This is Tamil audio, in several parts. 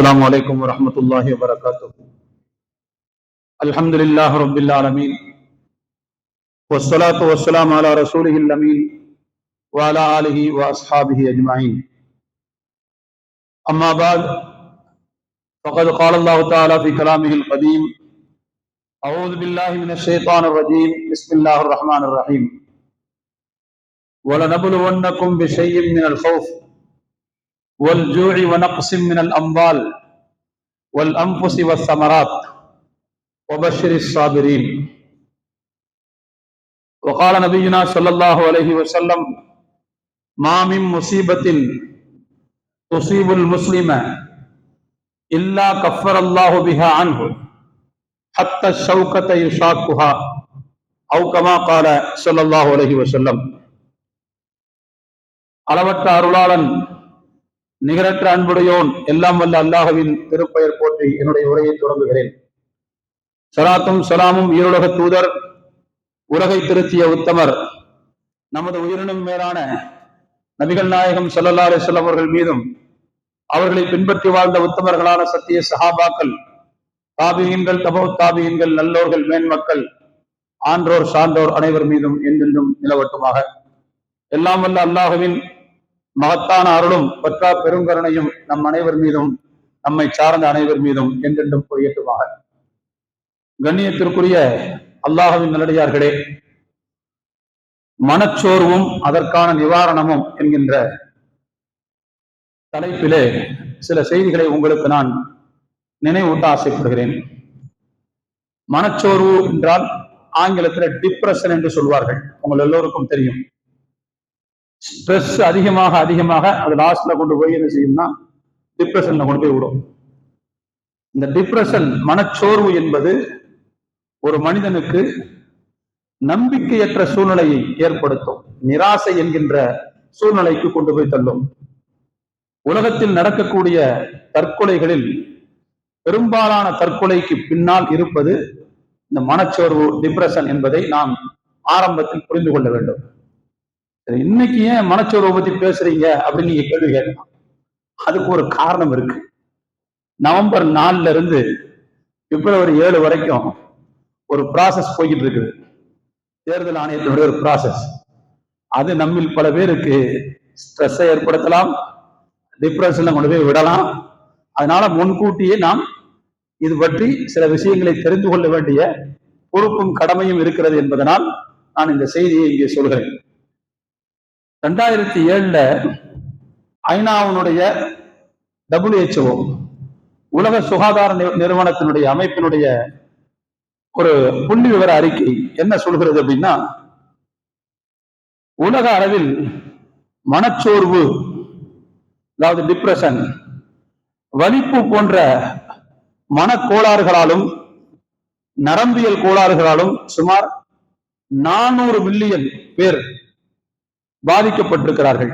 السلام عليكم ورحمة الله وبركاته. الحمد لله رب العالمين. والصلاة والسلام على رسوله الأمين وعلى آله وأصحابه أجمعين. أما بعد فقد قال الله تعالى في كلامه القديم أعوذ بالله من الشيطان الرجيم. بسم الله الرحمن الرحيم. ولنبلونكم بشيء من الخوف والجوع ونقص من الأموال والأنفس والثمرات وبشر الصابرين وقال نبينا صلى الله عليه وسلم ما من مصيبة تصيب المسلم إلا كفر الله بها عنه حتى الشوكة يشاكها أو كما قال صلى الله عليه وسلم அளவற்ற அருளாளன் நிகரற்ற அன்புடையோன் எல்லாம் வல்ல அல்லாஹுவின் திருப்பெயர் போற்றி என்னுடைய உரையை தொடங்குகிறேன். சலாத்தும் சலாமும் ஈருலக தூதர் உலகை திருத்திய உத்தமர் நமது உயிரினும் மேலான நபிகள் நாயகம் ஸல்லல்லாஹு செல்லவர்கள் அவர்கள் மீதும் அவர்களை பின்பற்றி வாழ்ந்த உத்தமர்களான சத்திய சஹாபாக்கள் தாபியன்கள் தபோ தாபியன்கள் நல்லோர்கள் மேன்மக்கள் ஆன்றோர் சான்றோர் அனைவர் மீதும் என்றென்றும் நிலவட்டுமாக. எல்லாம் வல்ல அல்லாஹுவின் மகத்தான அருளும் பற்றா பெருங்கருணையும் நம் அனைவர் மீதும் நம்மை சார்ந்த அனைவர் மீதும் என்றென்றும் பொய்யட்டுமாக கண்ணியத்திற்குரிய அல்லாஹவின் நல்லடியார்களே மனச்சோர்வும் அதற்கான நிவாரணமும் என்கின்ற தலைப்பிலே சில செய்திகளை உங்களுக்கு நான் நினைவூட்ட ஆசைப்படுகிறேன். மனச்சோர்வு என்றால் ஆங்கிலத்தில் டிப்ரெஷன் என்று சொல்வார்கள். உங்கள் எல்லோருக்கும் தெரியும். ஸ்ட்ரெஸ் அதிகமாக அதிகமாக அது லாஸ்ட்ல கொண்டு போய் என்ன செய்யும்னா டிப்ரெஷன்ல கொண்டு போய் விடும். இந்த டிப்ரெஷன் மனச்சோர்வு என்பது ஒரு மனிதனுக்கு நம்பிக்கையற்ற சூழ்நிலையை ஏற்படுத்தும். நிராசை என்கின்ற சூழ்நிலைக்கு கொண்டு போய் தள்ளும். உலகத்தில் நடக்கக்கூடிய தற்கொலைகளில் பெரும்பாலான தற்கொலைக்கு பின்னால் இருப்பது இந்த மனச்சோர்வு டிப்ரெஷன் என்பதை நாம் ஆரம்பத்தில் புரிந்து கொள்ள வேண்டும். இன்னைக்கு ஏன் மனச்சோர்வை பத்தி பேசுறீங்க அப்படின்னு நீங்க கேள்வி கேட்கலாம். அதுக்கு ஒரு காரணம் இருக்கு. நவம்பர் நாலுல இருந்து பிப்ரவரி ஏழு வரைக்கும் ஒரு ப்ராசஸ் போய்கிட்டு இருக்குது. தேர்தல் ஆணையத்தினுடைய ஒரு ப்ராசஸ் அது நம்மில் பல பேருக்கு ஸ்ட்ரெஸ்ஸை ஏற்படுத்தலாம் டிப்ரெஷன்ல கொண்டு போய் விடலாம். அதனால முன்கூட்டியே நாம் இது பற்றி சில விஷயங்களை தெரிந்து கொள்ள வேண்டிய பொறுப்பும் கடமையும் இருக்கிறது என்பதனால் நான் இந்த செய்தியை இங்கே சொல்கிறேன். ரெண்டாயிரத்தி ஏழுல ஐநாவினுடைய டபிள்யூஹெச்ஓ உலக சுகாதார நிறுவனத்தினுடைய அமைப்பினுடைய ஒரு புள்ளி விவர அறிக்கை என்ன சொல்கிறது அப்படின்னா உலக அளவில் மனச்சோர்வு அதாவது டிப்ரெஷன் வலிப்பு போன்ற மனக்கோளாறுகளாலும் நரம்பியல் கோளாறுகளாலும் சுமார் நானூறு மில்லியன் பேர் பாதிக்கப்பட்டிருக்கிறார்கள்.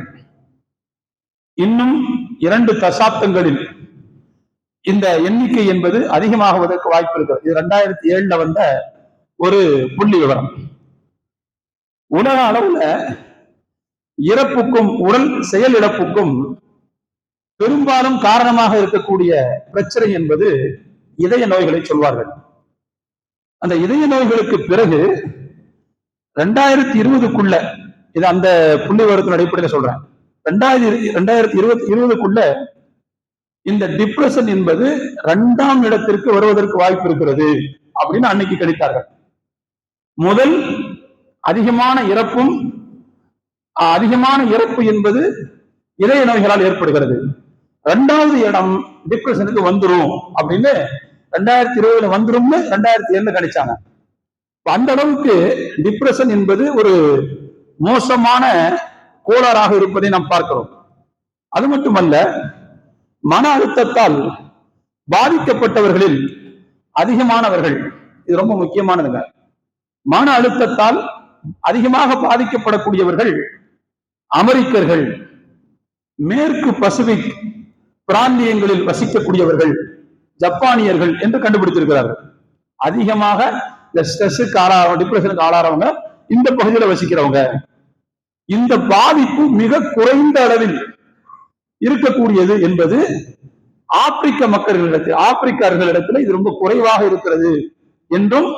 இன்னும் இரண்டு தசாப்தங்களில் இந்த எண்ணிக்கை என்பது அதிகமாகுவதற்கு வாய்ப்பு இருக்கிறது. இது ரெண்டாயிரத்தி ஏழுல வந்த ஒரு புள்ளி விவரம். உலக அளவுல இறப்புக்கும் உடல் செயல் இழப்புக்கும் பெரும்பாலும் காரணமாக இருக்கக்கூடிய பிரச்சனை என்பது இதய நோய்களை சொல்வார்கள். அந்த இதய நோய்களுக்கு பிறகு ரெண்டாயிரத்தி இருபதுக்குள்ள இது அந்த புள்ளி விவரத்தின் அடிப்படையில் சொல்றேன். ரெண்டாயிரத்தி ரெண்டாயிரத்தி இருபத்தி இருபதுக்குள்ள இந்த டிப்ரெஷன் என்பது இரண்டாம் இடத்திற்கு வருவதற்கு வாய்ப்பு இருக்கிறது அப்படின்னு அன்னைக்கு கணித்தார்கள். முதல் அதிகமான இறப்பும் அதிகமான இறப்பு என்பது இதய நோய்களால் ஏற்படுகிறது. ரெண்டாவது இடம் டிப்ரெஷனுக்கு வந்துரும் அப்படின்னு ரெண்டாயிரத்தி இருபதுல வந்துரும்னு ரெண்டாயிரத்தி ஏழுல கணிச்சாங்க. அந்த அளவுக்கு டிப்ரெஷன் என்பது ஒரு மோசமான கோளாறாக இருப்பதை நாம் பார்க்கிறோம். அது மட்டுமல்ல மன அழுத்தத்தால் பாதிக்கப்பட்டவர்களில் அதிகமானவர்கள் இது ரொம்ப முக்கியமானதுங்க. மன அழுத்தத்தால் அதிகமாக பாதிக்கப்படக்கூடியவர்கள் அமெரிக்கர்கள் மேற்கு பசிபிக் பிராந்தியங்களில் வசிக்கக்கூடியவர்கள் ஜப்பானியர்கள் என்று கண்டுபிடித்திருக்கிறார்கள். அதிகமாக இந்த ஸ்ட்ரெஸ்ஸுக்கு ஆளாகிறவங்க டிப்ரெஷனுக்கு ஆளாகிறவங்க இந்த பகுதியில் வசிக்கிறவங்க இந்த பாதிப்பு மிக குறைந்த அளவில் இருக்கக்கூடியது என்பது ஆப்பிரிக்க மக்களிடத்தில் ஆப்பிரிக்கர்களிடத்தில் இது ரொம்ப குறைவாக இருக்கிறது என்றும்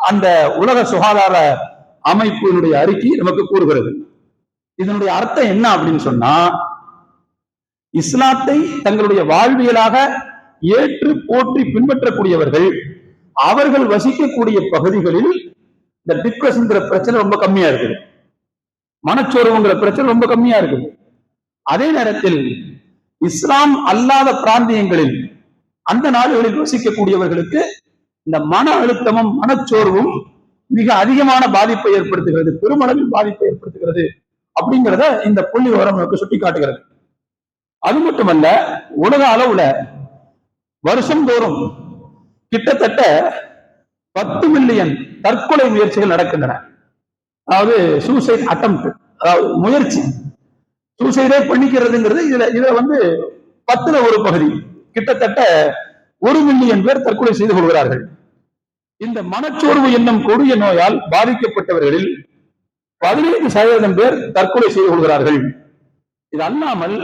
அந்த உலக சுகாதார அமைப்பினுடைய அறிக்கை நமக்கு கூறுகிறது. இதனுடைய அர்த்தம் என்ன அப்படின்னு சொன்னா இஸ்லாத்தை தங்களுடைய வாழ்வியலாக ஏற்று போற்றி பின்பற்றக்கூடியவர்கள் அவர்கள் வசிக்கக்கூடிய பகுதிகளில் இந்த டிப்ரெஷன்ங்கிற பிரச்சனை ரொம்ப கம்மியா இருக்குது. மனச்சோர்வுங்கிற பிரச்சனை ரொம்ப கம்மியா இருக்குது. அதே நேரத்தில் இஸ்லாம் அல்லாத பிராந்தியங்களில் அந்த நாடுகளில் வசிக்கக்கூடியவர்களுக்கு இந்த மன அழுத்தமும் மனச்சோர்வும் மிக அதிகமான பாதிப்பை ஏற்படுத்துகிறது பெருமளவில் பாதிப்பை ஏற்படுத்துகிறது அப்படிங்கிறத இந்த புள்ளி விவரம் நமக்கு சுட்டி காட்டுகிறது அது மட்டுமல்ல உலக அளவுல வருஷந்தோறும் கிட்டத்தட்ட பத்து மில்லியன் தற்கொலை முயற்சிகள் நடக்கின்றன. அதாவது சூசைட் அட்டம் அதாவது முயற்சி. சூசைடே பண்ணிக்கிறதுங்கிறது இதுல இதுல வந்து பத்துல ஒரு பகுதி. கிட்டத்தட்ட ஒரு மில்லியன் பேர் தற்கொலை செய்து கொள்கிறார்கள். இந்த மனச்சோர்வு என்னும் கொடிய நோயால் பாதிக்கப்பட்டவர்களில் பதினைந்து சதவீதம் பேர் தற்கொலை செய்து கொள்கிறார்கள். இது அல்லாமல்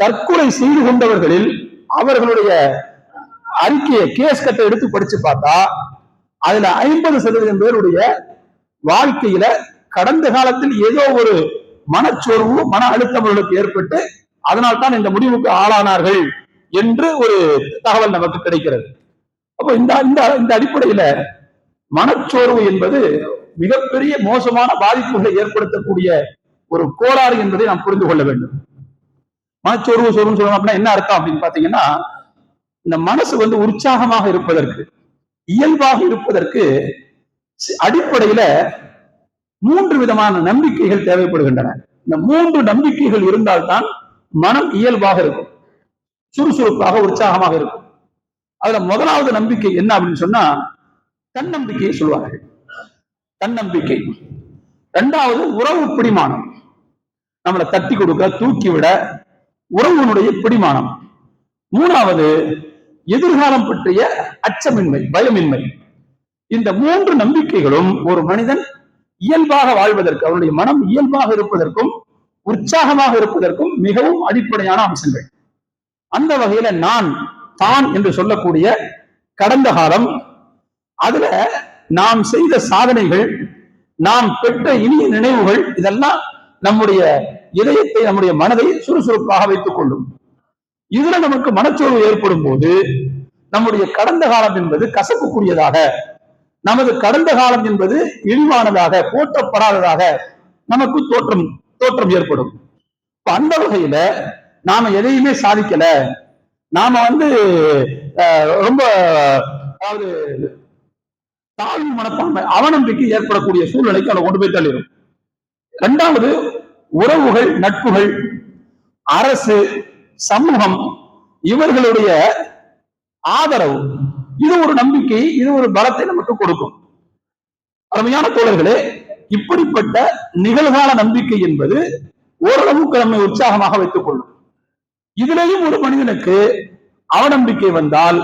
தற்கொலை செய்து கொண்டவர்களில் அவர்களுடைய அறிக்கையை கேஸ் கட்டை எடுத்து படிச்சு பார்த்தா அதுல ஐம்பது சதவீதம் பேருடைய வாழ்க்கையில கடந்த காலத்தில் ஏதோ ஒரு மனச்சோர்வு மன அழுத்தம் அவர்களுக்கு ஏற்பட்டு அதனால் தான் இந்த முடிவுக்கு ஆளானார்கள் என்று ஒரு தகவல் நமக்கு கிடைக்கிறது. அப்போ இந்த இந்த இந்த அடிப்படையில மனச்சோர்வு என்பது மிகப்பெரிய மோசமான பாதிப்புகளை ஏற்படுத்தக்கூடிய ஒரு கோளாறு என்பதை நாம் புரிந்து கொள்ள வேண்டும். மனச்சோர்வு சோர்வு சொல்லணும் அப்படின்னா என்ன அர்த்தம் அப்படின்னு பாத்தீங்கன்னா இந்த மனசு வந்து உற்சாகமாக இருப்பதற்கு இயல்பாக இருப்பதற்கு அடிப்படையில மூன்று விதமான நம்பிக்கைகள் தேவைப்படுகின்றன. இந்த மூன்று நம்பிக்கைகள் இருந்தால்தான் மனம் இயல்பாக இருக்கும். சுறுசுறுப்பாக உற்சாகமாக இருக்கும். அதுல முதலாவது நம்பிக்கை என்ன அப்படின்னு சொன்னா தன்னம்பிக்கையை சொல்வார்கள் தன்னம்பிக்கை. இரண்டாவது உறவு பிடிமானம். நம்மளை தட்டி கொடுக்க தூக்கி விட உறவுனுடைய பிடிமானம். மூணாவது எதிர்காலம் பற்றிய அச்சமின்மை பயமின்மை. இந்த மூன்று நம்பிக்கைகளும் ஒரு மனிதன் இயல்பாக வாழ்வதற்கு அவனுடைய மனம் இயல்பாக இருப்பதற்கும் உற்சாகமாக இருப்பதற்கும் மிகவும் அடிப்படையான அம்சங்கள். அந்த வகையில நான் தான் என்று சொல்லக்கூடிய கடந்த காலம் அதுல நாம் செய்த சாதனைகள் நாம் பெற்ற இனிய நினைவுகள் இதெல்லாம் நம்முடைய இதயத்தை நம்முடைய மனதை சுறுசுறுப்பாக வைத்துக் கொள்ளும். இதுல நமக்கு மனச்சோர்வு ஏற்படும் போது நம்முடைய கடந்த காலம் என்பது கசக்கக்கூடியதாக நமது கடந்த காலம் என்பது இழிவானதாக போற்றப்படாததாக நமக்கு தோற்றம் தோற்றம் ஏற்படும். இப்ப அந்த வகையில நாம எதையுமே சாதிக்கல. நாம வந்து ரொம்ப அதாவது தாழ்வு மனப்பான்மை அவநம்பிக்கை ஏற்படக்கூடிய சூழ்நிலைக்கு அதை கொண்டு போய் தள்ளிடும். இரண்டாவது உறவுகள் நட்புகள் அரசு சமூகம் இவர்களுடைய ஆதரவு இது ஒரு நம்பிக்கை இது ஒரு பலத்தை நமக்கு கொடுக்கும். அருமையான தோழர்களே இப்படிப்பட்ட நிகழ்கால நம்பிக்கை என்பது ஓரளவுக்கு நம்மை உற்சாகமாக வைத்துக் கொள்ளும். இதுலயும் ஒரு மனிதனுக்கு அவநம்பிக்கை வந்தால்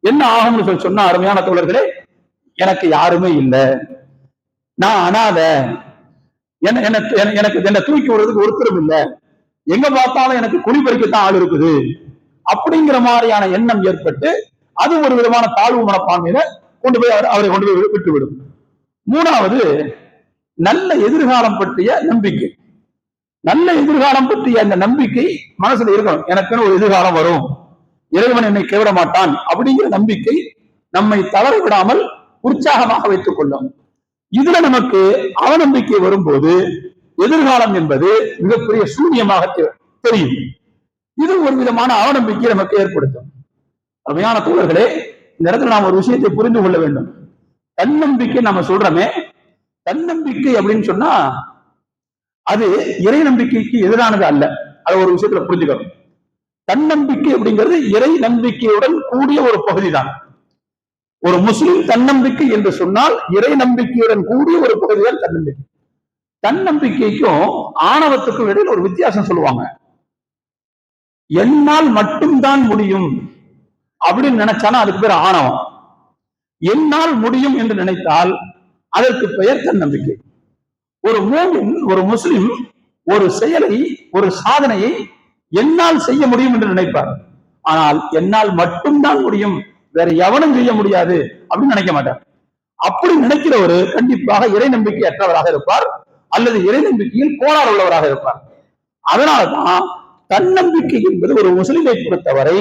என்ன ஆகும்னு சொல்லி சொன்னா அருமையான தோழர்களே எனக்கு யாருமே இல்லை. நான் அனாத. எனக்கு எனக்கு- எனக்கு என்னை தூக்கி விடுறதுக்கு ஒருத்தரும் இல்லை. எங்க பார்த்தாலும் எனக்கு குழி பறிக்கத்தான் ஆள் இருக்குது? அப்படிங்கிற மாதிரியான எண்ணம் ஏற்பட்டு அது ஒரு விதமான தாழ்வு மனப்பான்மையில கொண்டு போய் அவர்- அவரை கொண்டு போய் விட்டுவிடும். மூணாவது நல்ல எதிர்காலம் பற்றிய நம்பிக்கை. நல்ல எதிர்காலம் பற்றிய அந்த நம்பிக்கை மனசுல இருக்கணும். எனக்குன்னு ஒரு எதிர்காலம் வரும். இறைவன் என்னை கைவிட மாட்டான் அப்படிங்கிற நம்பிக்கை நம்மை தளர விடாமல் உற்சாகமாக வைத்துக் கொள்ளும். இதுல நமக்கு அவநம்பிக்கை வரும்போது எதிர்காலம் என்பது மிகப்பெரிய சூன்யமாக தெரியும். இது ஒரு விதமான அவநம்பிக்கை நமக்கு ஏற்படுத்தும். அருமையான தோழர்களே இந்த இடத்துல நாம் ஒரு விஷயத்தை புரிந்து கொள்ள வேண்டும். தன்னம்பிக்கை நம்ம சொல்றோமே தன்னம்பிக்கை அப்படின்னு சொன்னா அது இறை நம்பிக்கைக்கு எதிரானது அல்ல. அது ஒரு விஷயத்துல புரிஞ்சுக்கணும். தன்னம்பிக்கை அப்படிங்கிறது இறை நம்பிக்கையுடன் கூடிய ஒரு பகுதி தான் ஒரு முஸ்லிம் தன்னம்பிக்கை என்று சொன்னால் இறை நம்பிக்கையுடன் கூடிய ஒரு பகுதிதான் தன்னம்பிக்கை. தன்னம்பிக்கைக்கும் ஆணவத்துக்கும் இடையில் ஒரு வித்தியாசம் சொல்லுவாங்க. என்னால் மட்டும்தான் முடியும் அப்படின்னு நினைச்சானா அதுக்கு பேர் ஆணவம். என்னால் முடியும் என்று நினைத்தால் அதற்கு பெயர் தன்னம்பிக்கை. ஒரு மூமின் ஒரு முஸ்லிம் ஒரு செயலை ஒரு சாதனையை என்னால் செய்ய முடியும் என்று நினைப்பார். ஆனால் என்னால் மட்டும்தான் முடியும் வேற எவனும் செய்ய முடியாது அப்படின்னு நினைக்க மாட்டார். அப்படி நினைக்கிறவர் கண்டிப்பாக இறை நம்பிக்கை அற்றவராக இருப்பார். அல்லது இறை நம்பிக்கையில் கோளாறு உள்ளவராக இருப்பார். அதனால்தான் தன்னம்பிக்கை என்பது ஒரு முஸ்லிமை பொறுத்தவரை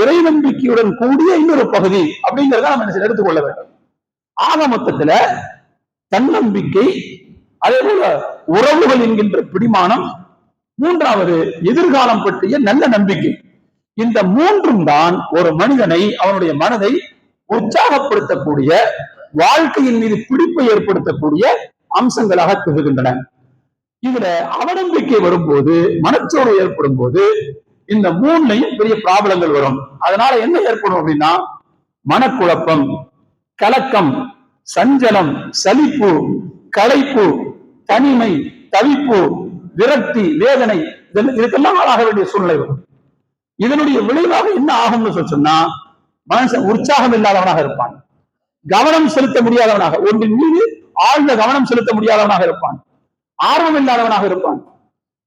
இறை நம்பிக்கையுடன் கூடிய இன்னொரு பகுதி அப்படிங்கிறத நம்ம என்ன எடுத்துக்கொள்ள வேண்டும். ஆக மொத்தத்துல தன்னம்பிக்கை அதே போல உறவுகள் என்கின்ற பிடிமானம் மூன்றாவது எதிர்காலம் பற்றிய நல்ல நம்பிக்கை. இந்த மூன்றும் தான் ஒரு மனிதனை அவனுடைய மனதை உற்சாகப்படுத்தக்கூடிய வாழ்க்கையின் மீது பிடிப்பை ஏற்படுத்தக்கூடிய அம்சங்களாக திகழ்கின்றன இதுல அவநம்பிக்கை வரும்போது மனச்சோர்வு ஏற்படும் போது இந்த மூணுலையும் பெரிய பிராபலங்கள் வரும். அதனால என்ன ஏற்படும் அப்படின்னா மனக்குழப்பம் கலக்கம் சஞ்சலம் சலிப்பு களைப்பு தனிமை தவிப்பு விரக்தி வேதனை இதுக்கெல்லாம் ஆளாக வேண்டிய சூழ்நிலை வரும். இதனுடைய விளைவாக என்ன ஆகும்னு சொன்னா மனுஷன் உற்சாகம் இல்லாதவனாக இருப்பான். கவனம் செலுத்த முடியாதவனாக ஒன்றின் மீது ஆழ்ந்த கவனம் செலுத்த முடியாதவனாக இருப்பான். ஆர்வம் இல்லாதவனாக இருப்பான்.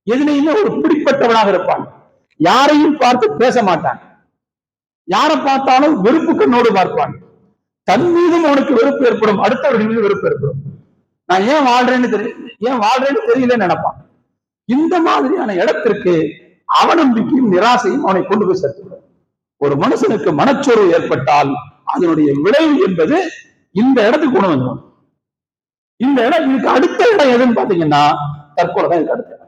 எதிலையுமே ஒரு பிடிப்பட்டவனாக இருப்பான். யாரையும் பார்த்து பேச மாட்டான். யாரை பார்த்தாலும் வெறுப்பு கண்ணோடு பார்ப்பான். தன் மீதும் அவனுக்கு வெறுப்பு ஏற்படும். அடுத்தவர்கள் மீது வெறுப்பு ஏற்படும். நான் ஏன் வாழ்றேன்னு தெரியல ஏன் வாழ்றேன்னு தெரியலன்னு நினைப்பான். இந்த மாதிரியான இடத்திற்கு அவநம்பிக்கையும் நிராசையும் அவனை கொண்டு போய் சேர்த்துவிடும். ஒரு மனுஷனுக்கு மனச்சோர்வு ஏற்பட்டால் அதனுடைய விளைவு என்பது இந்த இடத்துக்கு கொண்டு வந்துடும் இந்த இடம் இதுக்கு அடுத்த இடம் எதுன்னு பாத்தீங்கன்னா தற்கொலை தான் இதுக்கு அடுத்த இடம்.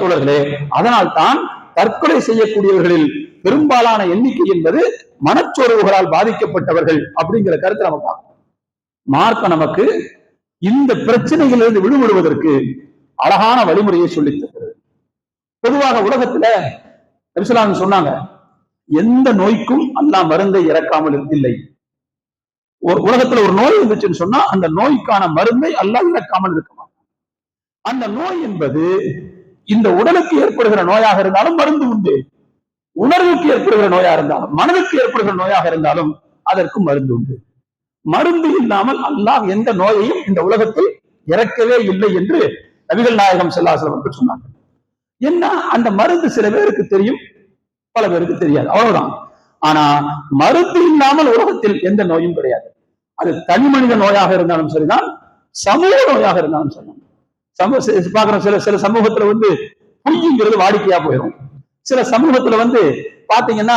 தோழர்களே அதனால் தான் தற்கொலை செய்யக்கூடியவர்களில் பெரும்பாலான எண்ணிக்கை என்பது மனச்சோர்வுகளால் பாதிக்கப்பட்டவர்கள் அப்படிங்கிற கருத்தை நம்ம பார்க்கணும். மார்க்க நமக்கு இந்த பிரச்சனைகளிலிருந்து விடுபடுவதற்கு அழகான வழிமுறையை சொல்லித் தருகிறது. பொதுவாக உலகத்துல சொன்னாங்க எந்த நோய்க்கும் அல்லாஹ் மருந்தை இறக்காமல் இல்லை. ஒரு உலகத்துல ஒரு நோய் இருந்துச்சுன்னு சொன்னா அந்த நோய்க்கான மருந்தை அல்லாஹ் இறக்காமல் இருக்கலாம் அந்த நோய் என்பது இந்த உடலுக்கு ஏற்படுகிற நோயாக இருந்தாலும் மருந்து உண்டு. உணர்வுக்கு ஏற்படுகிற நோயா இருந்தாலும் மனதுக்கு ஏற்படுகிற நோயாக இருந்தாலும் அதற்கு மருந்து உண்டு. மருந்து இல்லாமல் அல்லாஹ் எந்த நோயையும் இந்த உலகத்தில் இறக்கவே இல்லை என்று நபிகள் நாயகம் செல்லாசலம் அவர்கள் சொன்னார்கள். என்ன? அந்த மருந்து சில பேருக்கு தெரியும். பல பேருக்கு தெரியாது. அவ்வளவுதான். ஆனா மருந்து இல்லாமல் உலகத்தில் எந்த நோயும் கிடையாது. அது தனி மனித நோயாக இருந்தாலும் சரிதான் சமூக நோயாக இருந்தாலும் சரிதான். சமூக பாக்குற சில சில சமூகத்துல வந்து பொய்ங்கிறது வாடிக்கையா போயிடும். சில சமூகத்துல வந்து பாத்தீங்கன்னா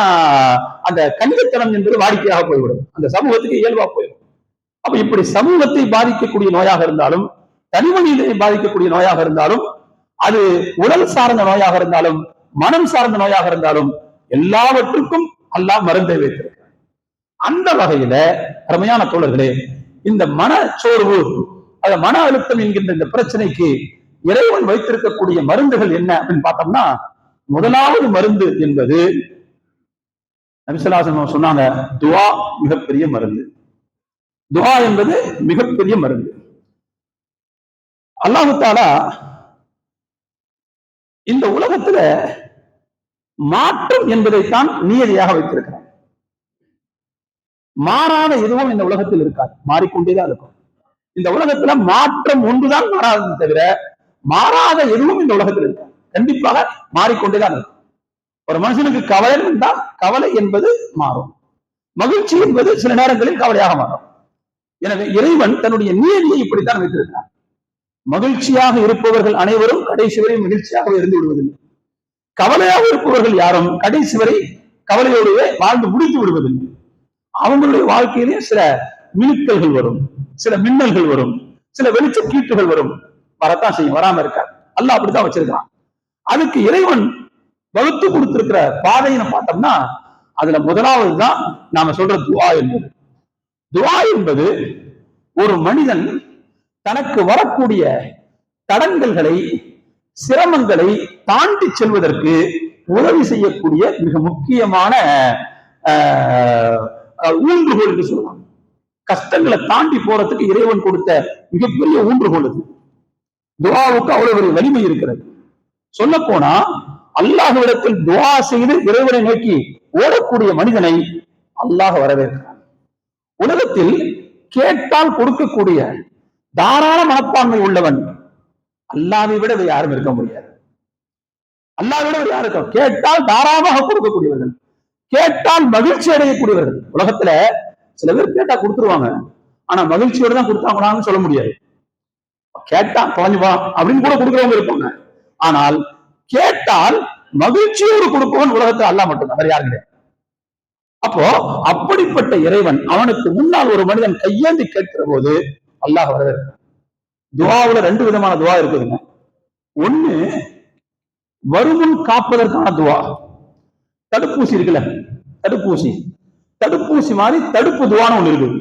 அந்த கணிதத்தனம் என்பது வாடிக்கையாக போய்விடும். அந்த சமூகத்துக்கு இயல்பா போயிடும். அப்ப இப்படி சமூகத்தை பாதிக்கக்கூடிய நோயாக இருந்தாலும் தனி மனிதனை பாதிக்கக்கூடிய நோயாக இருந்தாலும் அது உடல் சார்ந்த நோயாக இருந்தாலும் மனம் சார்ந்த நோயாக இருந்தாலும் எல்லாவற்றுக்கும் அல்லாஹ் மருந்தை வைத்திருக்கிறார் அந்த வகையில அருமையான தோழர்களே இந்த மனச்சோர்வு அந்த மன அழுத்தம் என்கின்ற இந்த பிரச்சனைக்கு இறைவன் வைத்திருக்கக்கூடிய மருந்துகள் என்ன அப்படின்னு பார்த்தோம்னா முதலாவது மருந்து என்பது நபிசலாசன் சொன்னாங்க துவா மிகப்பெரிய மருந்து. துவா என்பது மிகப்பெரிய மருந்து. அல்லாஹு தாலா இந்த உலகத்துல மாற்றம் என்பதைத்தான் நியதியாக வைத்திருக்கிறார். மாறாத எதுவும் இந்த உலகத்தில் இருக்காது. மாறிக்கொண்டேதான் இருக்கும். இந்த உலகத்துல மாற்றம் ஒன்றுதான் மாறாதது தவிர மாறாத எதுவும் இந்த உலகத்தில் இருக்காது. கண்டிப்பாக மாறிக்கொண்டேதான் இருக்கும். ஒரு மனுஷனுக்கு கவலை இருந்தால் கவலை என்பது மாறும். மகிழ்ச்சி என்பது சில நேரங்களில் கவலையாக மாறும். எனவே இறைவன் தன்னுடைய நியதியை இப்படித்தான் வைத்திருக்கிறார் மகிழ்ச்சியாக இருப்பவர்கள் அனைவரும் கடைசி வரை மகிழ்ச்சியாக இருந்து விடுவதில்லை. கவலையாக இருப்பவர்கள் யாரும் கடைசி வரை கவலையோடவே வாழ்ந்து முடித்து விடுவதில்லை. அவங்களுடைய வாழ்க்கையிலே சில மினுக்கல்கள் வரும் சில மின்னல்கள் வரும் சில வெளிச்ச கீட்டுகள் வரும். வரத்தான் செய்யும் வராம இருக்காது. அல்ல அப்படித்தான் வச்சிருக்கான் அதுக்கு இறைவன் வகுத்து கொடுத்திருக்கிற பாதையின பார்த்தோம்னா அதுல முதலாவது தான் நாம சொல்ற துவா என்பது. துவா என்பது ஒரு மனிதன் தனக்கு வரக்கூடிய தடங்கல்களை சிரமங்களை தாண்டி செல்வதற்கு உதவி செய்யக்கூடிய மிக முக்கியமான ஊன்றுகோல் என்று சொல்லலாம் கஷ்டங்களை தாண்டி போறதுக்கு இறைவன் கொடுத்த மிகப்பெரிய ஊன்றுகோல் அது. துவாவுக்கு அவ்வளவு ஒரு வலிமை இருக்கிறது. சொல்ல போனா அல்லாஹுவிடத்தில் துவா செய்து இறைவனை நோக்கி ஓடக்கூடிய மனிதனை அல்லாஹ் வரவேற்கிறான். உலகத்தில் கேட்டால் கொடுக்கக்கூடிய தாராள மனப்பான்மை உள்ளவன் அல்லாவை விட யாரும் இருக்க முடியாது. அல்லாவிட விட யாரும் கேட்டால் தாராளமாக கொடுக்கக்கூடியவர்கள். கேட்டால் மகிழ்ச்சி அடையக்கூடியவர்கள். உலகத்துல சில பேர் கேட்டா கொடுத்துருவாங்க. ஆனா மகிழ்ச்சியோட தான் கொடுத்தாங்களான்னு சொல்ல முடியாது. கேட்டா குழஞ்சு வா அப்படின்னு கூட கொடுக்குறவங்க இருப்பாங்க. ஆனால் கேட்டால் மகிழ்ச்சியோடு கொடுப்பவன் உலகத்தில் அல்ல மட்டும்தான். வேற யாரும் கிடையாது. அப்போ அப்படிப்பட்ட இறைவன் அவனுக்கு முன்னால் ஒரு மனிதன் கையேந்தி கேட்கிற போது அல்லாஹ் வரவேற்கிறான் துவாவுல ரெண்டு விதமான துவா இருக்குதுங்க. ஒண்ணு வருமுன் காப்பதற்கான துவா. தடுப்பூசி இருக்குல்ல தடுப்பூசி. தடுப்பூசி மாதிரி தடுப்பு துவான்னு ஒண்ணு இருக்குது.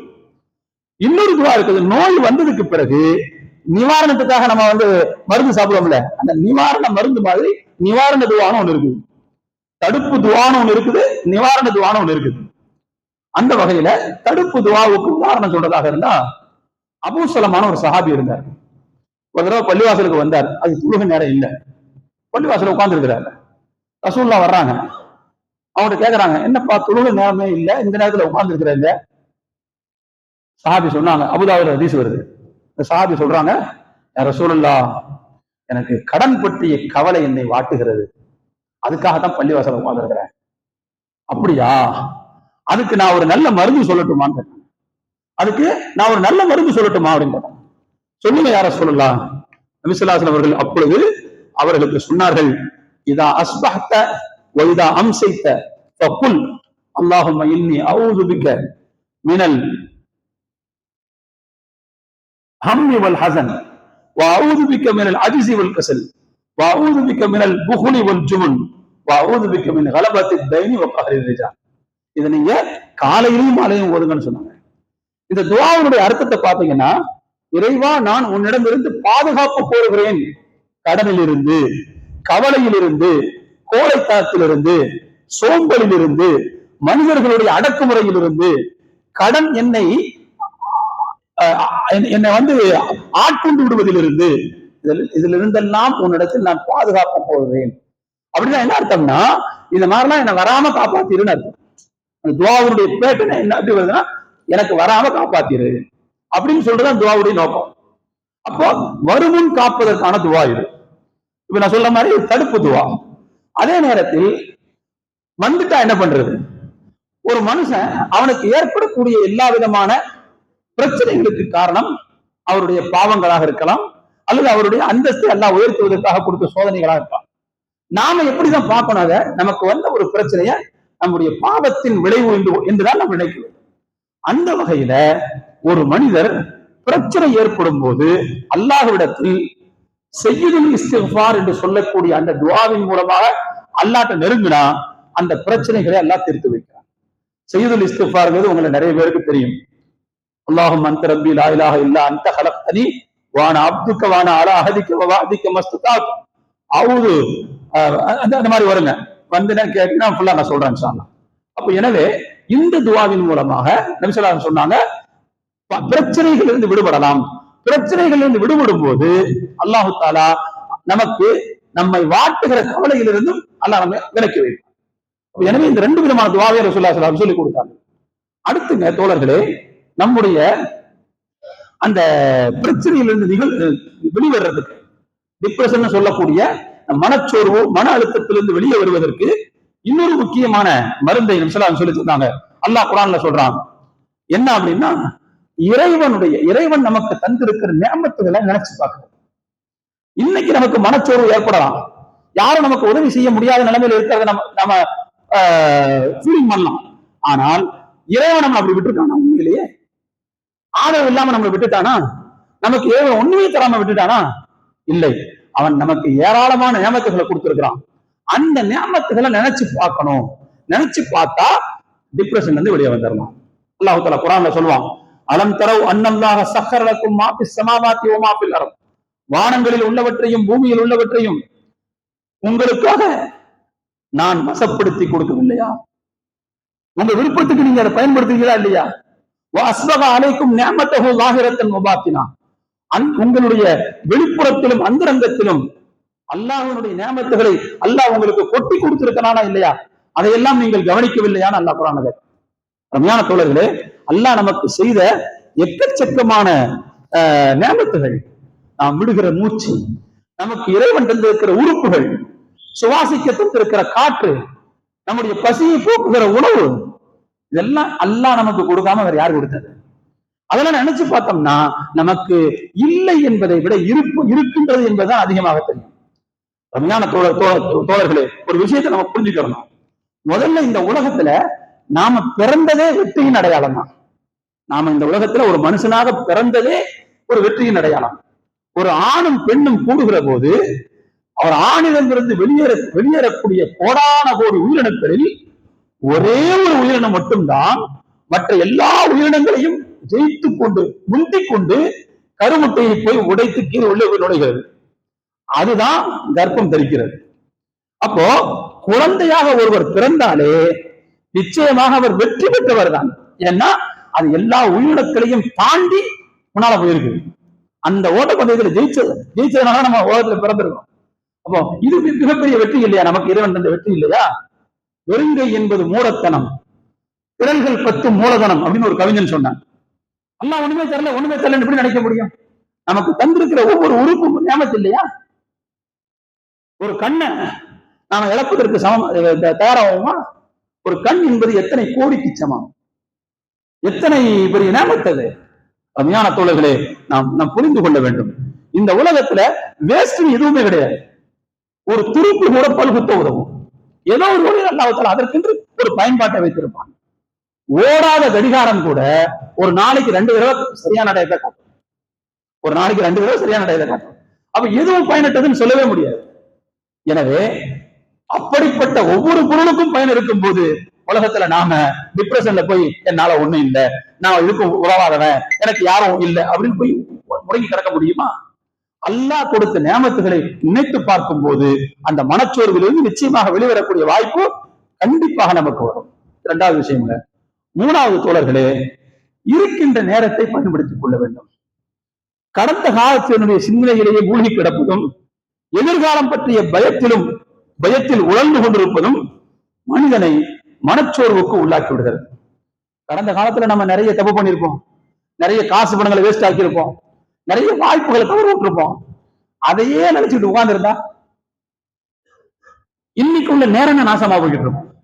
இன்னொரு துவா இருக்குது நோய் வந்ததுக்கு பிறகு நிவாரணத்துக்காக நம்ம வந்து மருந்து சாப்பிடுவோம்ல அந்த நிவாரண மருந்து மாதிரி நிவாரண துவான்னு ஒண்ணு இருக்குது. தடுப்பு துவான்னு ஒண்ணு இருக்குது நிவாரண துவான்னு ஒண்ணு இருக்குது. அந்த வகையில தடுப்பு துவாவுக்கு உதாரணம் சொல்றதாக இருந்தா அபூசலமான ஒரு சஹாபி இருந்தார். ஒரு தடவை பள்ளிவாசலுக்கு வந்தார். அது தொழுக நேரம் இல்லை. பள்ளிவாசல உட்கார்ந்துருக்கிறாரு. ரசூல்லா வர்றாங்க. அவங்கள்ட்ட கேட்கறாங்க என்னப்பா தொழுக நேரமே இல்லை. இந்த நேரத்துல உட்கார்ந்துருக்கிறாங்க சஹாபி சொன்னாங்க அபுதாபுல ஹதீஸ் வருது. இந்த சஹாபி சொல்றாங்க "யா எனக்கு கடன் பற்றிய கவலை என்னை வாட்டுகிறது. அதுக்காகத்தான் பள்ளிவாசல உட்கார்ந்துருக்கிறேன். அப்படியா? அதுக்கு நான் ஒரு நல்ல மருந்து சொல்லட்டுமான்னு அதுக்கு நான் ஒரு நல்ல மருந்து சொல்லட்டுமா அப்படின்னு கேட்டாங்க. சொல்லுங்க யார சொல்லலாம் நபிசுல்லாசன் அவர்கள் அப்பொழுது அவர்களுக்கு சொன்னார்கள் இதா அஸ்பஹத்த வைதா அம்சைத்த ஃபகுல் அல்லாஹும்ம இன்னி அஊது பிக்க மினல் ஹம்மி வல் ஹசன் وأعوذ بك من العجز والكسل وأعوذ بك من البخل والجبن وأعوذ بك من غلبة الدين وقهر الرجال இதை நீங்க காலையிலும் மாலையும் ஓதுங்கன்னு சொன்னாங்க இந்த துவாவுடைய அர்த்தத்தை பாத்தீங்கன்னா இறைவா நான் உன்னிடமிருந்து பாதுகாப்பு கோருகிறேன். கடனிலிருந்து கவலையிலிருந்து கோழைத்தாத்திலிருந்து சோம்பலிலிருந்து மனிதர்களுடைய அடக்குமுறையிலிருந்து கடன் என்னை அஹ், என்னை- வந்து ஆட்கொண்டு விடுவதிலிருந்து இதில் இருந்தெல்லாம் உன்னிடத்தில் நான் பாதுகாப்பு போகிறேன் அப்படின்னா என்ன அர்த்தம்னா இந்த மாதிரிலாம் என்னை வராம காப்பாத்திருன்னு அர்த்தம். துவாவுடைய பேட்டனை என்ன அப்படி வருதுன்னா எனக்கு வராம காப்பாத்திரு அப்படின்னு சொல்றதுதான் துவாவுடைய நோக்கம். அப்போ வருமுன் காப்பதற்கான துவா இது. இப்ப நான் சொல்ற மாதிரி தடுப்பு துவா. அதே நேரத்தில் வந்துட்டா என்ன பண்றது? ஒரு மனுஷன் அவனுக்கு ஏற்படக்கூடிய எல்லா விதமான பிரச்சனைகளுக்கு காரணம் அவருடைய பாவங்களாக இருக்கலாம் அல்லது அவருடைய அந்தஸ்தை எல்லாம் உயர்த்துவதற்காக கொடுத்த சோதனைகளாக இருக்கலாம். நாம எப்படிதான் பார்க்கணும் அதை? நமக்கு வந்த ஒரு பிரச்சனைய நம்முடைய பாவத்தின் விளைவு என்று என்றுதான் நம்ம நினைக்கிறோம் அந்த வகையில ஒரு மனிதர் பிரச்சனை ஏற்படும் போது அல்லாஹ்விடத்தில் செய்யுதல் இஸ்திஃபார் என்று சொல்லக்கூடிய அந்த துவாவின் மூலமாக அல்லாட்ட நெருங்கினா அந்த பிரச்சனைகளை அல்லாஹ் தீர்த்து வைக்கிறான். செய்யுதல் இஸ்திஃபார்ங்கிறது உங்களை நிறைய பேருக்கு தெரியும். அல்லாஹும் அந்த ரப்பி லாயிலாக இலாஹ இல்லா அந்த ஹலக்தனி வான அப்துக்க வான அலா அஹதிக்க வாதிக்க மஸ்துதா அவுது அந்த அந்த மாதிரி வருங்க. வந்து நான் கேட்டீங்கன்னா ஃபுல்லா நான் சொல்றேன் சார் அப்போ அப்ப எனவே இந்த துவாவின் மூலமாக நபிசல்லாம் சொன்னாங்க பிரச்சனைகள் இருந்து விடுபடலாம். பிரச்சனைகளிலிருந்து விடுபடும் போது அல்லாஹு தாலா நமக்கு நம்மை வாட்டுகிற கவலையிலிருந்தும் அல்லாஹ் நம்ம விலக்கி வைப்பார் எனவே இந்த ரெண்டு விதமான துவாவை ரசூல்லா சலாம் சொல்லி கொடுத்தாங்க. அடுத்துங்க தோழர்களே நம்முடைய அந்த பிரச்சனையிலிருந்து நிகழ் வெளிவர்றதுக்கு டிப்ரெஷன் சொல்லக்கூடிய மனச்சோர்வு மன அழுத்தத்திலிருந்து வெளியே வருவதற்கு இன்னொரு முக்கியமான மருந்தை நம்சலாம் சொல்லி சொன்னாங்க அல்லாஹ் குரான்ல சொல்றான். என்ன அப்படின்னா இறைவனுடைய இறைவன் நமக்கு தந்திருக்கிற நேமத்துகளை நினைச்சு பார்க்கணும். இன்னைக்கு நமக்கு மனச்சோர்வு ஏற்படலாம். யாரும் நமக்கு உதவி செய்ய முடியாத நிலைமையில இருக்கிறத நம்ம நம்ம ஃபீலிங் பண்ணலாம். ஆனால் இறைவன் நம்ம அப்படி விட்டுருக்கானா உண்மையிலேயே? ஆதரவு இல்லாம நம்மளை விட்டுட்டானா? நமக்கு ஏதோ ஒண்ணுமே தராம விட்டுட்டானா? இல்லை. அவன் நமக்கு ஏராளமான நியமத்துகளை கொடுத்திருக்கிறான். அந்த நியமத்துகளை நினைச்சு பார்க்கணும். நினைச்சு பார்த்தா டிப்ரெஷன்ல இருந்து வெளியே வந்துடலாம் அல்லாஹு தலா குரான்ல சொல்லுவான் அலம் தரவு அன்னல்லாக சக்கரலக்கும் மாப்பி சமாவாத்தி ஓமாப்பில் அறம் வானங்களில் உள்ளவற்றையும் பூமியில் உள்ளவற்றையும் உங்களுக்காக நான் வசப்படுத்தி கொடுக்கவில்லையா? உங்க விருப்பத்துக்கு நீங்க அதை பயன்படுத்துகிறீங்களா இல்லையா? அஸ்வக அலைக்கும் நியமத்தகு லாகிரத்தன் உபாத்தினா அந் உங்களுடைய வெளிப்புறத்திலும் அந்தரங்கத்திலும் அல்லாஹனுடைய நியமத்துகளை அல்லாஹ் உங்களுக்கு கொட்டி கொடுத்திருக்கிறானா இல்லையா? அதையெல்லாம் நீங்கள் கவனிக்கவில்லையான்னு அல்லாஹ் குரானது ரம்யான தோழர்களே அல்லாஹ் நமக்கு செய்த எக்கச்சக்கமான ஆஹ், நியமத்துகள் நாம் விடுகிற மூச்சு நமக்கு இறைவன் தந்திருக்கிற உறுப்புகள் சுவாசிக்க தந்திருக்கிற காற்று நம்முடைய பசியை போக்குகிற உணவு இதெல்லாம் அல்லாஹ் நமக்கு கொடுக்காம வேற யார் கொடுத்தது? அதெல்லாம் நினைச்சு பார்த்தோம்னா நமக்கு இல்லை என்பதை விட இருப்பு இருக்கின்றது என்பதுதான் அதிகமாக தெரியும். அருமையான தோழர் தோழர் தோழர்களே ஒரு விஷயத்தை நம்ம புரிஞ்சுக்கிறோம் முதல்ல இந்த உலகத்துல நாம பிறந்ததே வெற்றியின் அடையாளம் தான். நாம இந்த உலகத்துல ஒரு மனுஷனாக பிறந்ததே ஒரு வெற்றியின் அடையாளம். ஒரு ஆணும் பெண்ணும் கூடுகிற போது அவர் ஆணிடமிருந்து வெளியேற வெளியேறக்கூடிய கோடான கோடி உயிரினங்களில் ஒரே ஒரு உயிரினம் மட்டும்தான் மற்ற எல்லா உயிரினங்களையும் ஜெயித்து கொண்டு முந்திக் கொண்டு கருமுட்டையை போய் உடைத்து கீழே உள்ளே போய் நுழைகிறது. அதுதான் கர்ப்பம் தரிக்கிறது. அப்போ குழந்தையாக ஒருவர் பிறந்தாலே நிச்சயமாக அவர் வெற்றி பெற்றவர் தான். ஏன்னா அது எல்லா உயிரினங்களையும் தாண்டி முன்னால போயிருக்கு. அந்த ஓட்டப்பந்தயத்துல ஜெயிச்சது. ஜெயிச்சதுனால நம்ம உலகத்துல பிறந்திருக்கோம். அப்போ இது மிகப்பெரிய வெற்றி இல்லையா? நமக்கு இறைவன் தந்த வெற்றி இல்லையா? வெறுங்கை என்பது மூடத்தனம். திரள்கள் பத்து மூலதனம் அப்படின்னு ஒரு கவிஞன் சொன்னான். அம்மா ஒண்ணுமே தரல ஒண்ணுமே தரல எப்படி நினைக்க முடியும்? நமக்கு தந்திருக்கிற ஒவ்வொரு உறுப்பும் ஞாபகத்து இல்லையா ஒரு கண்ணை நாம இழப்பதற்கு சமம் த- தயாராகுமா? ஒரு கண் என்பது எத்தனை கோடிக்கு சமம்? எத்தனை பெரிய நேமத்தது? அருமையான தோழர்களே நாம் நாம் புரிந்து கொள்ள வேண்டும். இந்த உலகத்துல வேஸ்ட் எதுவுமே கிடையாது. ஒரு துருப்பு கூட பல்குத்த உதவும். ஏதோ ஒரு வழியில் அல்லாஹ் அதற்கென்று ஒரு பயன்பாட்டை வைத்திருப்பான். ஓடாத கடிகாரம் கூட ஒரு நாளைக்கு ரெண்டு தடவை சரியான டயத்தை காட்டும். ஒரு நாளைக்கு ரெண்டு தடவை சரியான டயத்தை காட்டும். அப்ப எதுவும் பயனற்றதுன்னு சொல்லவே முடியாது. எனவே அப்படிப்பட்ட ஒவ்வொரு பொருளுக்கும் பயன் இருக்கும் போது உலகத்துல நாம டிப்ரெஷன்ல போய் என்னால ஒண்ணும் இல்ல. நான் இதுக்கும் உறவாதவன். எனக்கு யாரும் இல்ல அப்படின்னு போய் முடங்கி கிடக்க முடியுமா? அல்லாஹ் கொடுத்த நியமத்துகளை நினைத்து பார்க்கும் போது அந்த மனச்சோர்விலிருந்து நிச்சயமாக வெளிவரக்கூடிய வாய்ப்பு கண்டிப்பாக நமக்கு வரும். இரண்டாவது விஷயங்க மூணாவது தோழர்களே இருக்கின்ற நேரத்தை பயன்படுத்திக் கொள்ள வேண்டும். கடந்த காலத்தினுடைய சிந்தனையிலேயே மூழ்கி கிடப்பதும் எதிர்காலம் பற்றிய பயத்திலும் பயத்தில் உழந்து கொண்டிருப்பதும் மனிதனை மனச்சோர்வுக்கு உள்ளாக்கி விடுகிறது. கடந்த காலத்துல நம்ம நிறைய தப்பு பண்ணியிருப்போம். நிறைய காசு பணங்களை வேஸ்ட் ஆக்கியிருப்போம். நிறைய வாய்ப்புகளை தவறு விட்டுருப்போம். அதையே நினைச்சுட்டு உட்கார்ந்திருந்தா இன்னைக்கு உள்ள நேரம் நாசமா போய்கிட்டு இருக்கும்.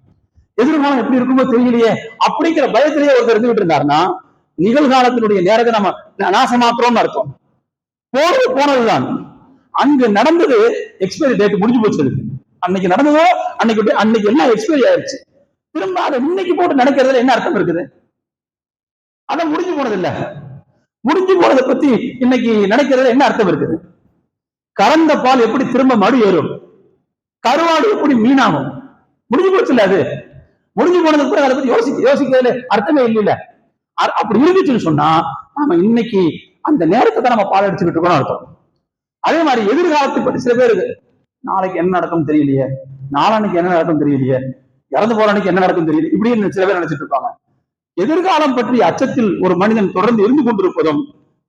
எதிர்காலம் எப்படி இருக்குமோ தெரியலையே. அப்படிங்கிற பயத்திலேயே ஒருத்தர் இருந்துகிட்டு இருந்தாருன்னா நிகழ்காலத்தினுடைய நேரத்தை நம்ம நாசமாக்குறோம்னு அர்த்தம். போனது போனதுதான். அங்கு நடந்தது எக்ஸ்பைரி டேட் முடிஞ்சு போச்சு அன்னைக்கு நடந்ததோ அன்னைக்கு அன்னைக்கு எல்லாம் எக்ஸ்பைரி ஆயிருச்சு. திரும்ப அதை இன்னைக்கு போட்டு நடக்கிறதுல என்ன அர்த்தம் இருக்குது? அதான் முடிஞ்சு போனது இல்ல. முடிஞ்சு போனதை பத்தி இன்னைக்கு நடக்கிறதுல என்ன அர்த்தம் இருக்குது? கறந்த பால் எப்படி திரும்ப மறு ஏறும்? கருவாடு எப்படி மீனாகும்? முடிஞ்சு போச்சு இல்ல அது? முடிஞ்சு போனதுக்கு கூட அதை பத்தி யோசிக்க யோசிக்கிறதுல அர்த்தமே இல்ல அப்படி இருந்துச்சுன்னு சொன்னா நாம இன்னைக்கு அந்த நேரத்தை தான் நம்ம பால் அடிச்சுக்கிட்டு இருக்கோம்னு அர்த்தம். அதே மாதிரி எதிர்காலத்தை பற்றி சில பேருக்கு நாளைக்கு என்ன நடக்கும் தெரியலையே நாளான்னைக்கு என்ன நடக்கும் தெரியலையே இறந்து போற அன்னைக்கு என்ன நடக்கும் தெரியல இப்படின்னு சில பேர் நினைச்சிட்டு இருப்பாங்க. எதிர்காலம் பற்றி அச்சத்தில் ஒரு மனிதன் தொடர்ந்து இருந்து கொண்டிருப்பதும்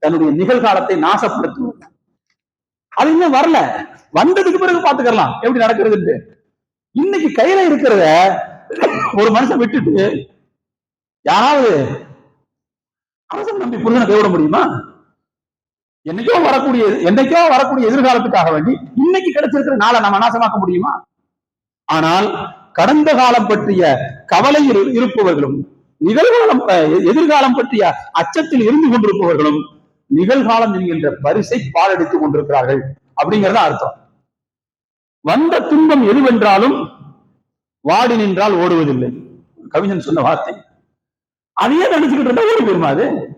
தன்னுடைய நிகழ்காலத்தை நாசப்படுத்துவது அது இன்னும் வரல. வந்ததுக்கு பிறகு பாத்துக்கலாம் எப்படி நடக்கிறது இன்னைக்கு கையில இருக்கிறத ஒரு மனுஷன் விட்டுட்டு யாராவது அரசன் நம்பி புருஷனை கைவிட முடியுமா? என்னைக்கோ வரக்கூடிய என்னைக்கோ வரக்கூடிய எதிர்காலத்துக்காக வேண்டி இன்னைக்கு கிடைச்சிருக்கிற நாளை நம்ம நாசமாக்க முடியுமா? ஆனால் கடந்த காலம் பற்றிய கவலையில் இரு- இருப்பவர்களும் நிகழ்காலம் எதிர்காலம் பற்றிய அச்சத்தில் இருந்து கொண்டிருப்பவர்களும் நிகழ்காலம் என்கின்ற பரிசை பாலடித்துக் கொண்டிருக்கிறார்கள் அப்படிங்கறத அர்த்தம். வந்த துன்பம் எதுவென்றாலும் வாடி நின்றால் ஓடுவதில்லை. கவிஞன் சொன்ன வார்த்தை. அதையே நினைச்சுக்கிட்டு இருந்தா ஓடி போயிருமா அது?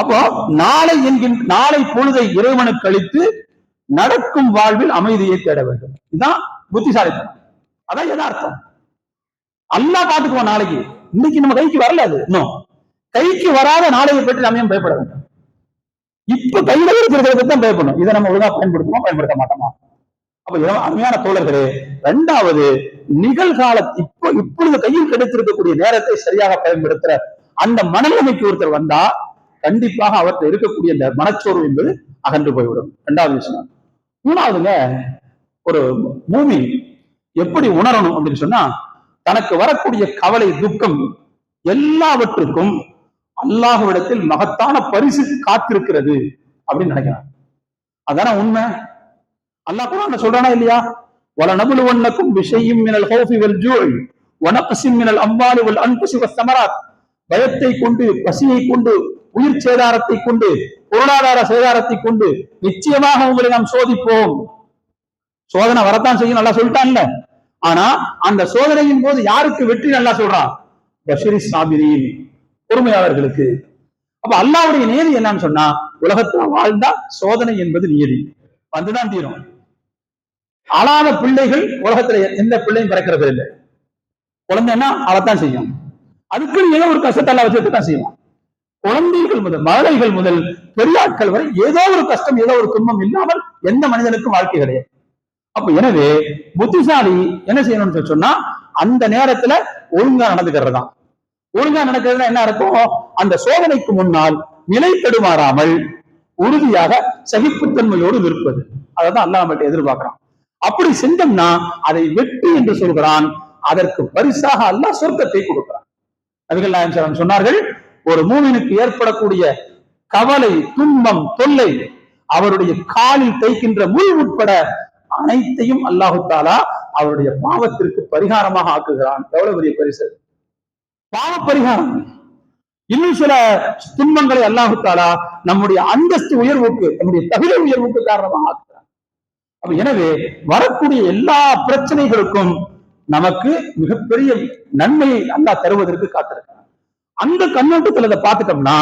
அப்போ நாளை என்கின்ற நாளை பொழுதை இறைவனுக்கு கழித்து நடக்கும் வாழ்வில் அமைதியை தேட வேண்டும். இதுதான் புத்திசாலித்தனம். அதான் எதார்த்தம் அல்லா பாத்துக்குவோம் நாளைக்கு. இன்னைக்கு நம்ம கைக்கு வரல அது. இன்னும் கைக்கு வராத நாளையை பற்றி நம்ம ஏன் பயப்பட வேண்டும்? இப்ப கையில இருக்கிறத பத்தி தான் பயப்படணும். இதை நம்ம ஒழுங்கா பயன்படுத்தணுமா பயன்படுத்த மாட்டோமா? அப்ப அருமையான தோழர்களே ரெண்டாவது நிகழ்கால இப்போ இப்பொழுது கையில் கிடைத்திருக்கக்கூடிய நேரத்தை சரியாக பயன்படுத்துற அந்த மனநிலைமைக்கு ஒருத்தர் வந்தா கண்டிப்பாக அவர்கிட்ட இருக்கக்கூடிய இந்த மனச்சோர்வு என்பது அகன்று போய்விடும். ரெண்டாவது விஷயம். மூணாவதுங்க ஒரு பூமி எப்படி உணரணும் அப்படின்னு சொன்னா தனக்கு வரக்கூடிய கவலை துக்கம் எல்லாவற்றுக்கும் அல்லாஹுவிடத்தில் மகத்தான பரிசு காத்திருக்கிறது அப்படின்னு நினைக்கிறான். அதானே உண்மை? அல்லாஹ் கூட சொல்றானா இல்லையா? வல நபுலு ஒன்னக்கும் விஷயம் மினல் ஹோஃபி வெல் ஜூல் மினல் அம்பாலு அன்புசி வல் சமராத். பயத்தை கொண்டு பசியை கொண்டு உயிர் சேதாரத்தை கொண்டு பொருளாதார சேதாரத்தை கொண்டு நிச்சயமாக உங்களை நாம் சோதிப்போம். சோதனை வரத்தான் செய்யும் நல்லா சொல்லிட்டான்ல ஆனா அந்த சோதனையின் போது யாருக்கு வெற்றி நல்லா சொல்றான் பஷரி சாபிரின் பொறுமையாளர்களுக்கு. அப்ப அல்லாவுடைய நியதி என்னன்னு சொன்னா உலகத்துல வாழ்ந்தா சோதனை என்பது நியதி வந்துதான் தீரும். அழாத பிள்ளைகள் உலகத்துல எந்த பிள்ளையும் பிறக்கிறது இல்லை. குழந்தைன்னா அழத்தான் செய்யும். அதுக்குன்னு ஏதோ ஒரு கஷ்டத்தை எல்லாம் வச்சுட்டு தான் செய்யும் குழந்தைகள் முதல் மழலைகள் முதல் பெரியாட்கள் வரை ஏதோ ஒரு கஷ்டம் ஏதோ ஒரு துன்பம் இல்லாமல் எந்த மனிதனுக்கும் வாழ்க்கை கிடையாது. அப்ப எனவே புத்திசாலி என்ன செய்யணும்னு சொல்லி சொன்னா அந்த நேரத்துல ஒழுங்கா நடந்துக்கிறது தான் ஒழுங்கா நடக்கிறதுனா என்ன இருக்கும் அந்த சோதனைக்கு முன்னால் நிலை தடுமாறாமல் உறுதியாக சகிப்புத்தன்மையோடு நிற்பது. அதான் அல்லாஹ் நம்மகிட்ட எதிர்பார்க்கிறான். அப்படி செஞ்சோம்னா அதை வெற்றி என்று சொல்கிறான். அதற்கு பரிசாக அல்லாஹ் சொர்க்கத்தை கொடுக்கிறான். நபிகள் நாயகம் சொன்னார்கள் ஒரு மூமினுக்கு ஏற்படக்கூடிய கவலை துன்பம் தொல்லை அவருடைய காலில் தைக்கின்ற முள் உட்பட அனைத்தையும் அல்லாஹு தாலா அவருடைய பாவத்திற்கு பரிகாரமாக ஆக்குகிறான். எவ்வளவு பெரிய பரிசு? பாவ பரிகாரம். இன்னும் சில துன்பங்களை அல்லாஹு தாலா நம்முடைய அந்தஸ்து உயர்வுக்கு நம்முடைய தகுதி உயர்வுக்கு காரணமாக ஆக்குகிறான். அப்ப எனவே வரக்கூடிய எல்லா பிரச்சனைகளுக்கும் நமக்கு மிகப்பெரிய நன்மையை அல்லாஹ் தருவதற்கு காத்திருக்கிறான். அந்த கண்ணோட்டத்துல அதை பார்த்துட்டோம்னா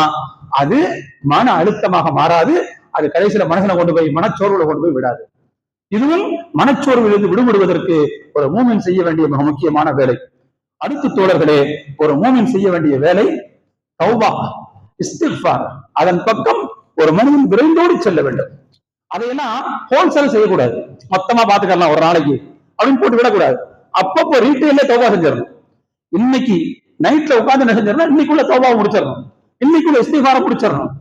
அது மன அழுத்தமாக மாறாது. அது கடைசியில மனசுல கொண்டு போய் மனச்சோர்வுல கொண்டு போய் விடாது. இதுவும் மனச்சோர்விலிருந்து விடுபடுவதற்கு ஒரு மூமின் செய்ய வேண்டிய மிக முக்கியமான வேலை. அடுத்து தோழர்களே ஒரு மூமின் செய்ய வேண்டிய வேலை தௌபா இஸ்திஃபார் அதன் பக்கம் ஒரு மனிதன் விரைந்தோடி செல்ல வேண்டும். அதையெல்லாம் ஹோல்சேல் செய்யக்கூடாது. மொத்தமா பாத்துக்கலாம் ஒரு நாளைக்கு. அப்படின்னு போட்டு விடக்கூடாது. அப்பப்போ ரீட்டைல தௌபா செஞ்சிடணும். இன்னைக்கு நைட்ல உட்காந்து என்ன இன்னைக்குள்ள தௌபாவை முடிச்சிடணும். இன்னைக்குள்ள இஸ்திஃபாரை முடிச்சிடணும்.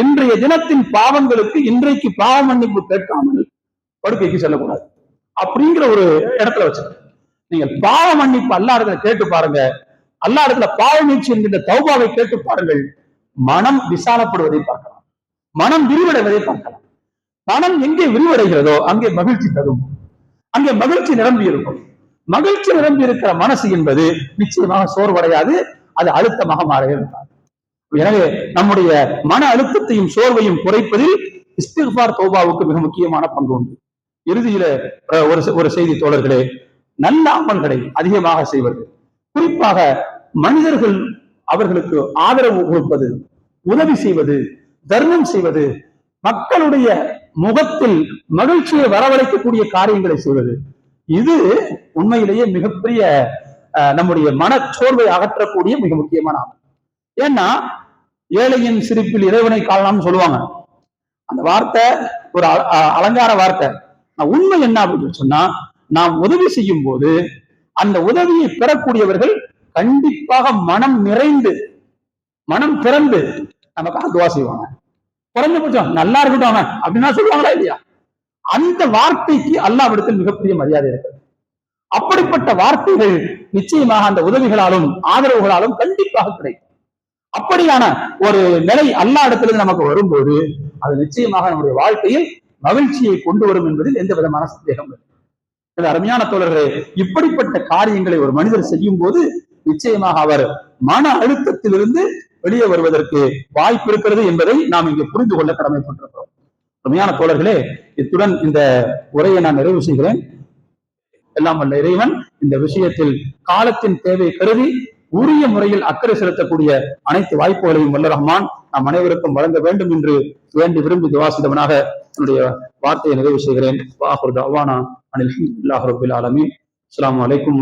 இன்றைய தினத்தின் பாவங்களுக்கு இன்றைக்கு பாவ மன்னிப்பு கேட்காமல் படுக்கைக்கு செல்லக்கூடாது. அப்படிங்கிற ஒரு இடத்துல வச்சிருக்கேன் நீங்க பாவ மன்னிப்பு அல்லா இடத்துல கேட்டு பாருங்க. அல்லா இடத்துல பாவ நீச்சி என்கின்ற தௌபாவை கேட்டு பாருங்கள். மனம் விசாலப்படுவதை பார்க்கலாம். மனம் விரிவடைவதை பார்க்கலாம். மனம் எங்கே விரிவடைகிறதோ அங்கே மகிழ்ச்சி தரும். அங்கே மகிழ்ச்சி நிரம்பி இருக்கும். மகிழ்ச்சி நிரம்பி இருக்கிற மனசு என்பது நிச்சயமாக சோர்வடையாது அது அழுத்தமாக மாறவே எனவே நம்முடைய மன அழுத்தத்தையும் சோர்வையும் குறைப்பதில் இஸ்திஃபார் தௌபாவுக்கு மிக முக்கியமான பங்கு உண்டு. இறுதியில ஒரு ஒரு செய்தி தோழர்களே நல்ல அமல்களை அதிகமாக செய்வது. குறிப்பாக மனிதர்கள் அவர்களுக்கு ஆதரவு கொடுப்பது உதவி செய்வது தர்மம் செய்வது மக்களுடைய முகத்தில் மகிழ்ச்சியை வரவழைக்கக்கூடிய காரியங்களை செய்வது. இது உண்மையிலேயே மிகப்பெரிய அஹ், நம்முடைய மனச்சோர்வை அகற்றக்கூடிய மிக முக்கியமான ஆகும் ஏன்னா ஏழையின் சிரிப்பில் இறைவனை காணலாம்னு சொல்லுவாங்க. அந்த வார்த்தை ஒரு அலங்கார வார்த்தை. உண்மை என்ன அப்படின்னு சொன்னா நாம் உதவி செய்யும் போது அந்த உதவியை பெறக்கூடியவர்கள் கண்டிப்பாக மனம் நிறைந்து மனம் திறந்து நமக்கு அதுவா செய்வாங்க. குறைஞ்சபட்சம் நல்லா இருக்கட்டும் அவன் அப்படின்னா சொல்லுவாங்களா இல்லையா? அந்த வார்த்தைக்கு அல்லாவிடத்தில் மிகப்பெரிய மரியாதை இருக்கிறது. அப்படிப்பட்ட வார்த்தைகள் நிச்சயமாக அந்த உதவிகளாலும் ஆதரவுகளாலும் கண்டிப்பாக கிடைக்கும். அப்படியான ஒரு நிலை அல்லா இடத்திலிருந்து நமக்கு வரும்போது அது நிச்சயமாக நம்முடைய வாழ்க்கையில் மகிழ்ச்சியை கொண்டு வரும் என்பதில் எந்த விதமான சந்தேகம் இல்லை. இது அருமையான தோழர்களே இப்படிப்பட்ட காரியங்களை ஒரு மனிதர் செய்யும் போது நிச்சயமாக அவர் மன அழுத்தத்திலிருந்து வெளியே வருவதற்கு வாய்ப்பு இருக்கிறது என்பதை நாம் இங்கே புரிந்து கொள்ள கடமைப்பட்டிருக்கிறோம். உண்மையான தோழர்களே இத்துடன் இந்த உரையை நான் நிறைவு செய்கிறேன். எல்லாம் வல்ல இறைவன் இந்த விஷயத்தில் காலத்தின் தேவை கருதி உரிய முறையில் அக்கறை செலுத்தக்கூடிய அனைத்து வாய்ப்புகளையும் வல்ல ரஹ்மான் நாம் அனைவருக்கும் வழங்க வேண்டும் என்று வேண்டி விரும்பி துவாசிதவனாக என்னுடைய வார்த்தையை நிறைவு செய்கிறேன். வாஹுர் தவானா அனில் அல்லாஹ் ரபுல் ஆலமீன். அஸ்ஸலாமு அலைக்கும்